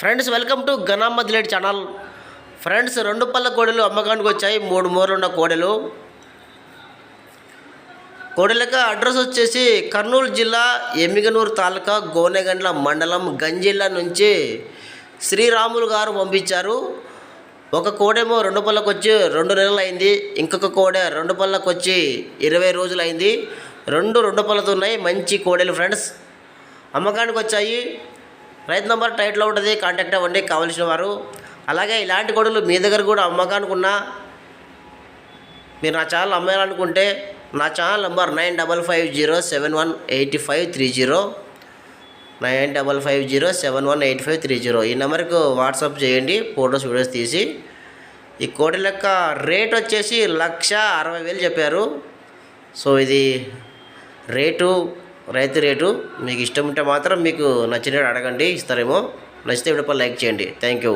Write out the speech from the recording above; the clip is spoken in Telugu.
ఫ్రెండ్స్ వెల్కమ్ టు గణామద్లేట్ ఛానల్. ఫ్రెండ్స్ రెండు పళ్ళ కోడలు అమ్మకానికి వచ్చాయి మూడు మూరలున్న కోడెలు. కోడలు అడ్రస్ వచ్చేసి కర్నూలు జిల్లా ఎమ్మిగనూరు తాలూకా గోనెగండ్ల మండలం గంజిల్లా నుంచి శ్రీరాములు గారు పంపించారు. ఒక కోడేమో రెండు పళ్ళకు వచ్చి రెండు నెలలు అయింది ఇంకొక కోడె రెండు పళ్ళకు వచ్చి ఇరవై రోజులు అయింది రెండు రెండు పళ్ళతో ఉన్నాయి మంచి కోడెలు ఫ్రెండ్స్. అమ్మకానికి వచ్చాయి రైతు నంబర్ టైట్లో ఉంటుంది కాంటాక్ట్ అవ్వండి కావలసిన వారు. అలాగే ఇలాంటి గొడవలు మీ దగ్గర కూడా అమ్మకానికి ఉన్నా మీరు నా ఛానల్ అమ్మాలనుకుంటే నా channel number nine double five zero seven one eighty five three zero nine double five zero seven one eight five three zero. ఈ నెంబర్కి వాట్సాప్ చేయండి ఫొటోస్ వీడియోస్ తీసి. ఈ కోటి లెక్క రేట్ వచ్చేసి లక్ష అరవై వేలు చెప్పారు. సో ఇది రేటు రైతు రేటు మీకు ఇష్టం ఉంటే మాత్రం మీకు నచ్చినట్టు అడగండి ఇస్తారేమో. నచ్చితే వీడియో లైక్ చేయండి. Thank you